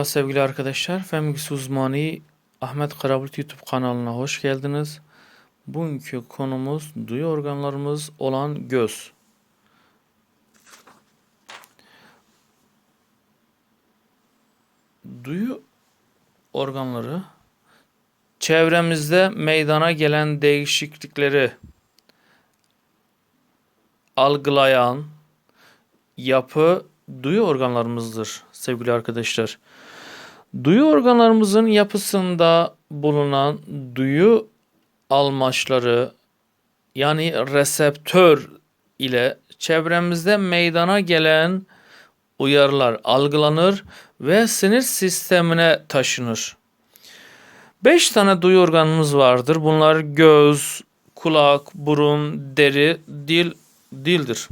Merhaba sevgili arkadaşlar. Femix uzmanı Ahmet Karabulut YouTube kanalına hoş geldiniz. Bugünkü konumuz duyu organlarımız olan göz. Duyu organları çevremizde meydana gelen değişiklikleri algılayan yapı duyu organlarımızdır sevgili arkadaşlar. Duyu organlarımızın yapısında bulunan duyu almaçları yani reseptör ile çevremizde meydana gelen uyarılar algılanır ve sinir sistemine taşınır. 5 tane duyu organımız vardır. Bunlar göz, kulak, burun, deri, dil, dildir.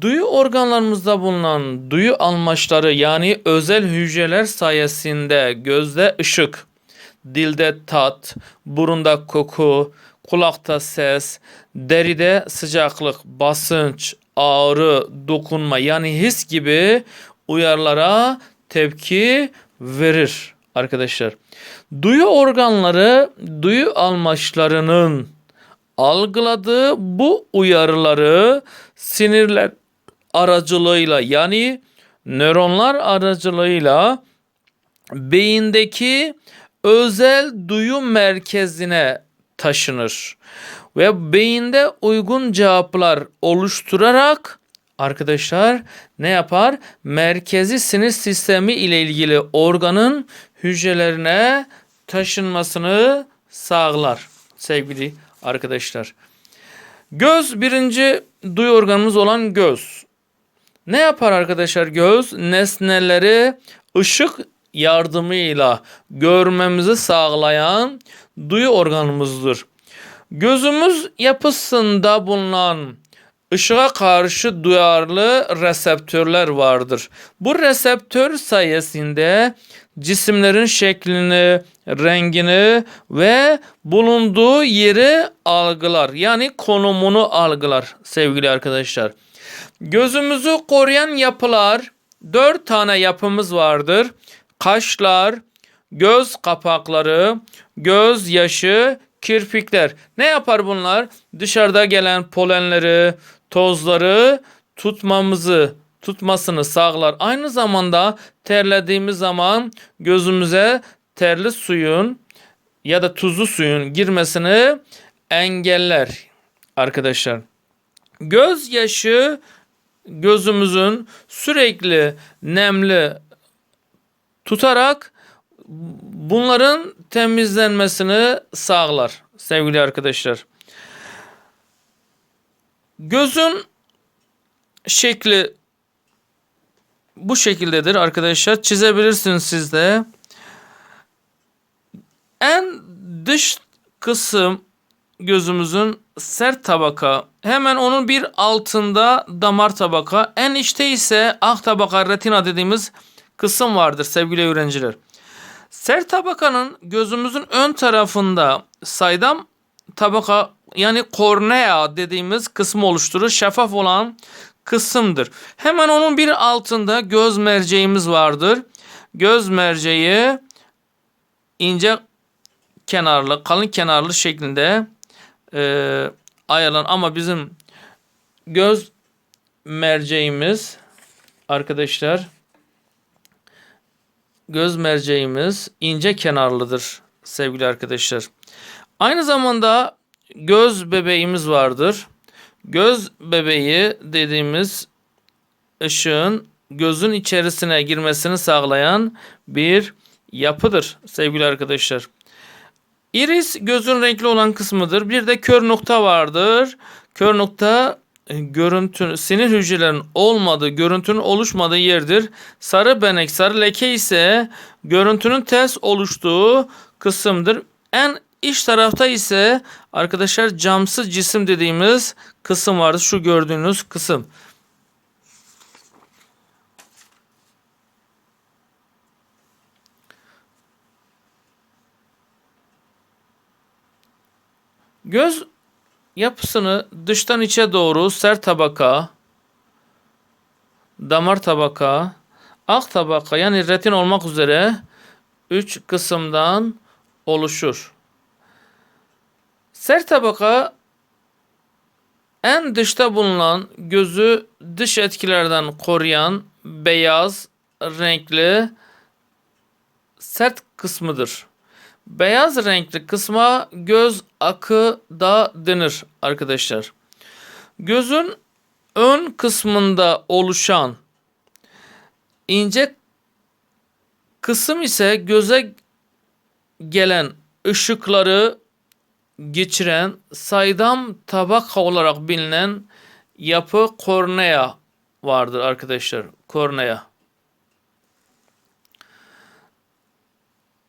Duyu organlarımızda bulunan duyu almaçları yani özel hücreler sayesinde gözde ışık, dilde tat, burunda koku, kulakta ses, deride sıcaklık, basınç, ağrı, dokunma yani his gibi uyarılara tepki verir arkadaşlar. Duyu organları duyu almaçlarının algıladığı bu uyarıları sinirler aracılığıyla yani nöronlar aracılığıyla beyindeki özel duyu merkezine taşınır ve beyinde uygun cevaplar oluşturarak arkadaşlar ne yapar? Merkezi sinir sistemi ile ilgili organın hücrelerine taşınmasını sağlar sevgili arkadaşlar. Göz birinci duyu organımız olan göz. Ne yapar arkadaşlar göz? Nesneleri ışık yardımıyla görmemizi sağlayan duyu organımızdır. Gözümüz yapısında bulunan ışığa karşı duyarlı reseptörler vardır. Bu reseptör sayesinde cisimlerin şeklini, rengini ve bulunduğu yeri algılar. Yani konumunu algılar sevgili arkadaşlar. Gözümüzü koruyan yapılar dört tane yapımız vardır. Kaşlar, göz kapakları, göz yaşı, kirpikler. Ne yapar bunlar? Dışarıda gelen polenleri, tozları tutmamızı tutmasını sağlar. Aynı zamanda terlediğimiz zaman gözümüze terli suyun ya da tuzlu suyun girmesini engeller arkadaşlar. Göz yaşı gözümüzün sürekli nemli tutarak bunların temizlenmesini sağlar sevgili arkadaşlar. Gözün şekli bu şekildedir arkadaşlar. Çizebilirsiniz siz de. En dış kısım gözümüzün sert tabaka. Hemen onun bir altında damar tabaka. En içte ise ak tabaka retina dediğimiz kısım vardır sevgili öğrenciler. Sert tabakanın gözümüzün ön tarafında saydam tabaka yani kornea dediğimiz kısmı oluşturur. Şeffaf olan kısımdır. Hemen onun bir altında göz merceğimiz vardır. Göz merceği ince kenarlı, kalın kenarlı şeklinde e, ayrılan ama bizim göz merceğimiz arkadaşlar göz merceğimiz ince kenarlıdır sevgili arkadaşlar. Aynı zamanda göz bebeğimiz vardır. Göz bebeği dediğimiz ışığın gözün içerisine girmesini sağlayan bir yapıdır sevgili arkadaşlar. Iris gözün renkli olan kısmıdır. Bir de kör nokta vardır. Kör nokta e, görüntü sinir hücrelerinin olmadığı, görüntünün oluşmadığı yerdir. Sarı benek, sarı leke ise görüntünün ters oluştuğu kısımdır. En iç tarafta ise arkadaşlar camsız cisim dediğimiz kısım vardır. Şu gördüğünüz kısım. Göz yapısını dıştan içe doğru sert tabaka, damar tabaka, ak tabaka yani retin olmak üzere 3 kısımdan oluşur. Sert tabaka en dışta bulunan gözü dış etkilerden koruyan beyaz renkli sert kısmıdır. Beyaz renkli kısma göz akı da denir arkadaşlar. Gözün ön kısmında oluşan ince kısım ise göze gelen ışıkları geçiren saydam tabaka olarak bilinen yapı kornea vardır arkadaşlar. Kornea.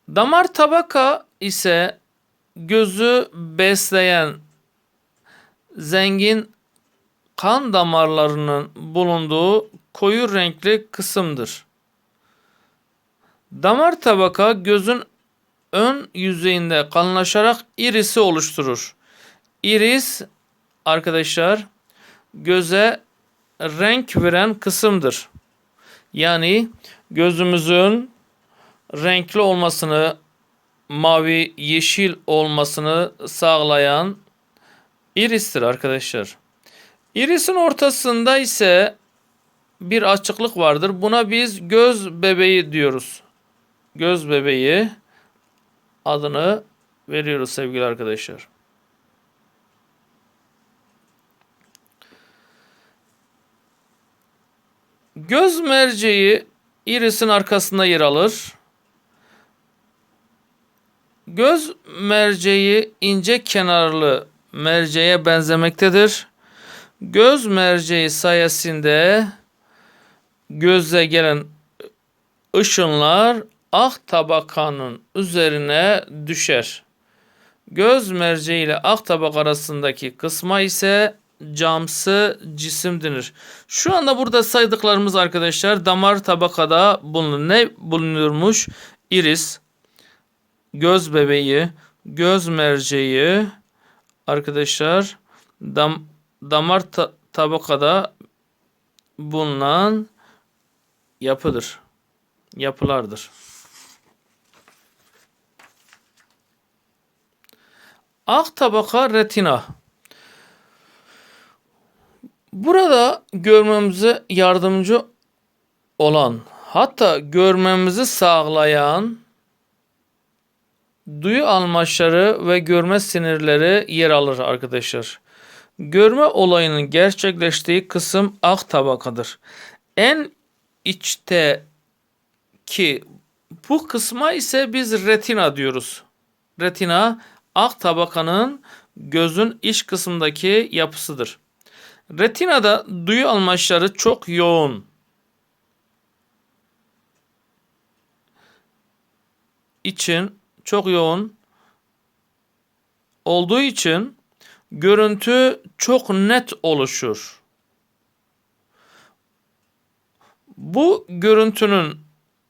Damar tabaka ise gözü besleyen zengin kan damarlarının bulunduğu koyu renkli kısımdır. Damar tabaka gözün ön yüzeyinde kalınlaşarak irisi oluşturur. Iris arkadaşlar göze renk veren kısımdır. Yani gözümüzün renkli olmasını, mavi, yeşil olmasını sağlayan iristir arkadaşlar. Irisin ortasında ise bir açıklık vardır. Buna biz göz bebeği diyoruz. Göz bebeği adını veriyoruz sevgili arkadaşlar. Göz merceği irisin arkasında yer alır. Göz merceği ince kenarlı merceğe benzemektedir. Göz merceği sayesinde göze gelen ışınlar ak tabakanın üzerine düşer. Göz merceği ile ak tabak arasındaki kısma ise camsı cisim denir. Şu anda burada saydıklarımız arkadaşlar damar tabakada bulunur. Ne bulunuyormuş? Iris, göz bebeği, göz merceği arkadaşlar dam, damar ta, tabakada bulunan yapıdır. Yapılardır. Ak tabaka retina. Burada görmemize yardımcı olan hatta görmemizi sağlayan duyu almaçları ve görme sinirleri yer alır arkadaşlar. Görme olayının gerçekleştiği kısım ak tabakadır. En içte ki bu kısma ise biz retina diyoruz. Retina ak tabakanın gözün iç kısmındaki yapısıdır. Retinada duyu almaçları çok yoğun. için çok yoğun olduğu için görüntü çok net oluşur. Bu görüntünün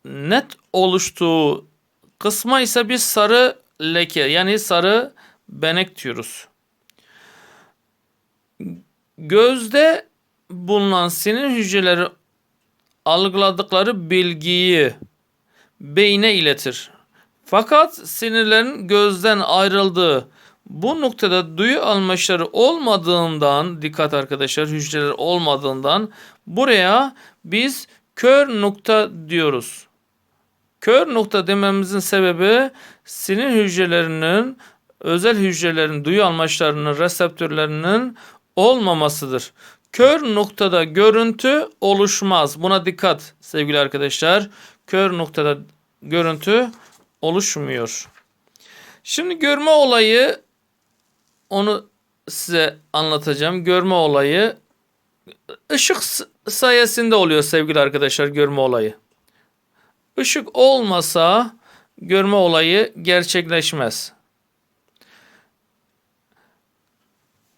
net oluştuğu kısma ise bir sarı leke yani sarı benek diyoruz. Gözde bulunan sinir hücreleri algıladıkları bilgiyi beyne iletir. Fakat sinirlerin gözden ayrıldığı bu noktada duyu almaçları olmadığından dikkat arkadaşlar hücreler olmadığından buraya biz kör nokta diyoruz. Kör nokta dememizin sebebi sinir hücrelerinin özel hücrelerin duyu almaçlarının reseptörlerinin olmamasıdır. Kör noktada görüntü oluşmaz. Buna dikkat sevgili arkadaşlar. Kör noktada görüntü oluşmuyor. Şimdi görme olayı onu size anlatacağım. Görme olayı ışık sayesinde oluyor sevgili arkadaşlar görme olayı. Işık olmasa görme olayı gerçekleşmez.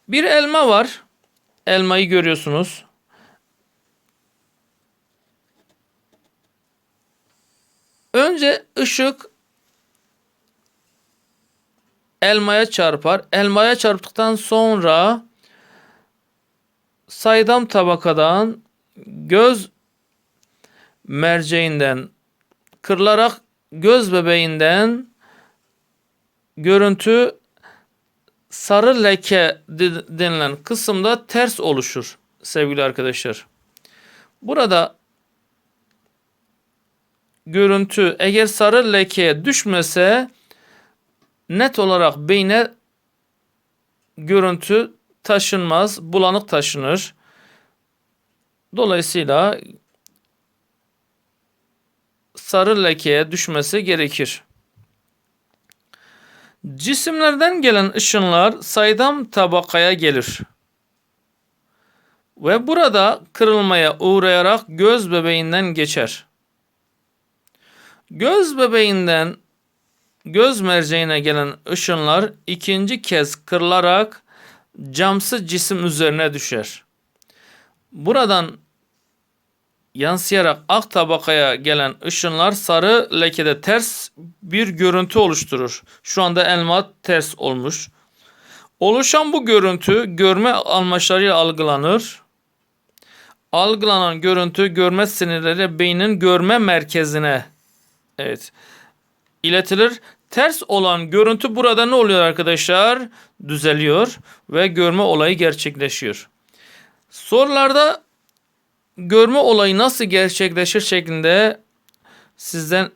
Bir elma var. Elmayı görüyorsunuz. Önce ışık elmaya çarpar. Elmaya çarptıktan sonra saydam tabakadan göz merceğinden kırılarak göz bebeğinden görüntü sarı leke de- denilen kısımda ters oluşur sevgili arkadaşlar. Burada görüntü eğer sarı lekeye düşmese net olarak beyne görüntü taşınmaz, bulanık taşınır. Dolayısıyla sarı lekeye düşmesi gerekir. Cisimlerden gelen ışınlar saydam tabakaya gelir. Ve burada kırılmaya uğrayarak göz bebeğinden geçer. Göz bebeğinden göz merceğine gelen ışınlar ikinci kez kırılarak camsı cisim üzerine düşer. Buradan yansıyarak ak tabakaya gelen ışınlar sarı lekede ters bir görüntü oluşturur. Şu anda elma ters olmuş. Oluşan bu görüntü görme amaçlarıyla algılanır. Algılanan görüntü görme sinirleri beynin görme merkezine evet iletilir. Ters olan görüntü burada ne oluyor arkadaşlar? Düzeliyor ve görme olayı gerçekleşiyor. Sorularda görme olayı nasıl gerçekleşir şeklinde sizden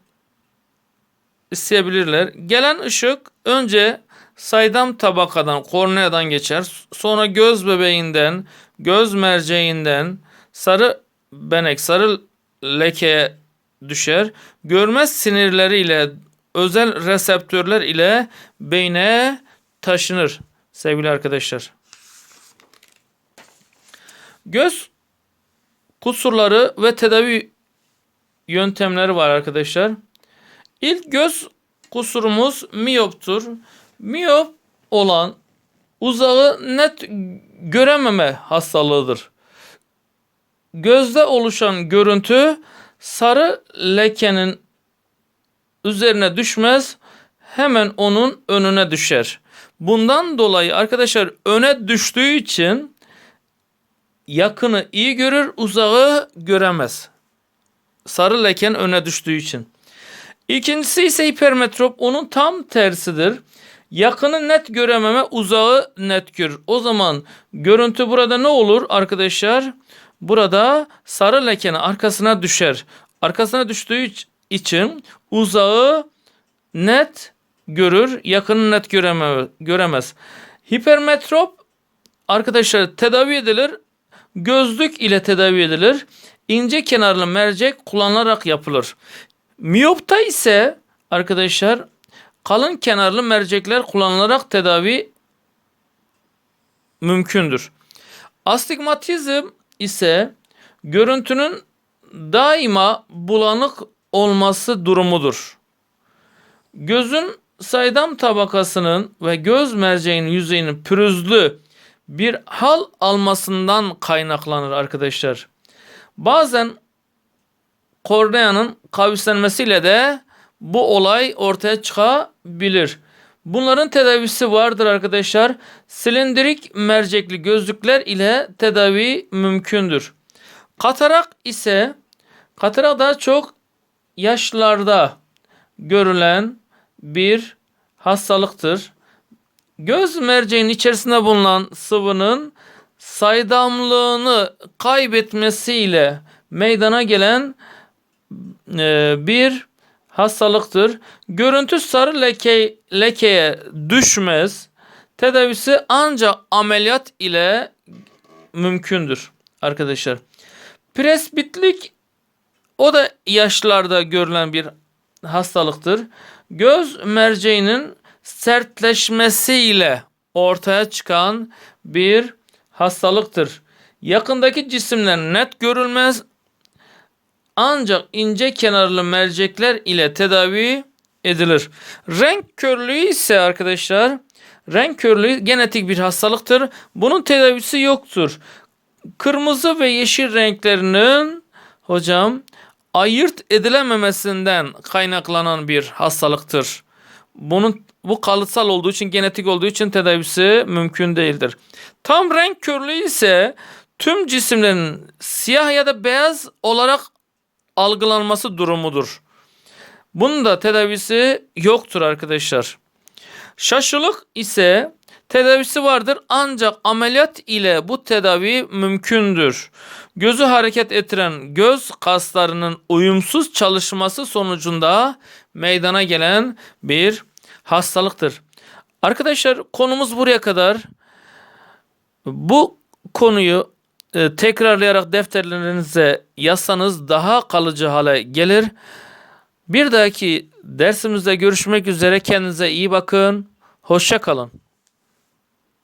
isteyebilirler. Gelen ışık önce saydam tabakadan, korneadan geçer. Sonra göz bebeğinden, göz merceğinden sarı benek, sarı lekeye düşer. Görme sinirleriyle özel reseptörler ile beyne taşınır sevgili arkadaşlar. Göz kusurları ve tedavi yöntemleri var arkadaşlar. İlk göz kusurumuz miyoptur. Miyop olan uzağı net görememe hastalığıdır. Gözde oluşan görüntü sarı lekenin üzerine düşmez, hemen onun önüne düşer. Bundan dolayı arkadaşlar öne düştüğü için yakını iyi görür, uzağı göremez. Sarı leken öne düştüğü için. İkincisi ise hipermetrop onun tam tersidir. Yakını net görememe, uzağı net görür. O zaman görüntü burada ne olur arkadaşlar? Burada sarı lekenin arkasına düşer. Arkasına düştüğü için uzağı net görür, yakını net göreme, göremez. Hipermetrop arkadaşlar tedavi edilir. Gözlük ile tedavi edilir. İnce kenarlı mercek kullanılarak yapılır. Miyopta ise arkadaşlar kalın kenarlı mercekler kullanılarak tedavi mümkündür. Astigmatizm ise görüntünün daima bulanık olması durumudur. Gözün saydam tabakasının ve göz merceğinin yüzeyinin pürüzlü bir hal almasından kaynaklanır arkadaşlar. Bazen korneanın kavislenmesiyle de bu olay ortaya çıkabilir. Bunların tedavisi vardır arkadaşlar. Silindirik mercekli gözlükler ile tedavi mümkündür. Katarak ise katarak daha çok yaşlarda görülen bir hastalıktır. Göz merceğinin içerisinde bulunan sıvının saydamlığını kaybetmesiyle meydana gelen e, bir hastalıktır. Görüntü sarı leke, lekeye düşmez. Tedavisi ancak ameliyat ile mümkündür arkadaşlar. Presbitlik o da yaşlarda görülen bir hastalıktır. Göz merceğinin sertleşmesiyle ortaya çıkan bir hastalıktır. Yakındaki cisimler net görülmez ancak ince kenarlı mercekler ile tedavi edilir. Renk körlüğü ise arkadaşlar renk körlüğü genetik bir hastalıktır. Bunun tedavisi yoktur. Kırmızı ve yeşil renklerinin hocam ayırt edilememesinden kaynaklanan bir hastalıktır. Bunun bu kalıtsal olduğu için genetik olduğu için tedavisi mümkün değildir. Tam renk körlüğü ise tüm cisimlerin siyah ya da beyaz olarak algılanması durumudur. Bunun da tedavisi yoktur arkadaşlar. Şaşılık ise tedavisi vardır ancak ameliyat ile bu tedavi mümkündür. Gözü hareket ettiren göz kaslarının uyumsuz çalışması sonucunda meydana gelen bir hastalıktır. Arkadaşlar konumuz buraya kadar. Bu konuyu e, tekrarlayarak defterlerinize yazsanız daha kalıcı hale gelir. Bir dahaki dersimizde görüşmek üzere. Kendinize iyi bakın. Hoşça kalın.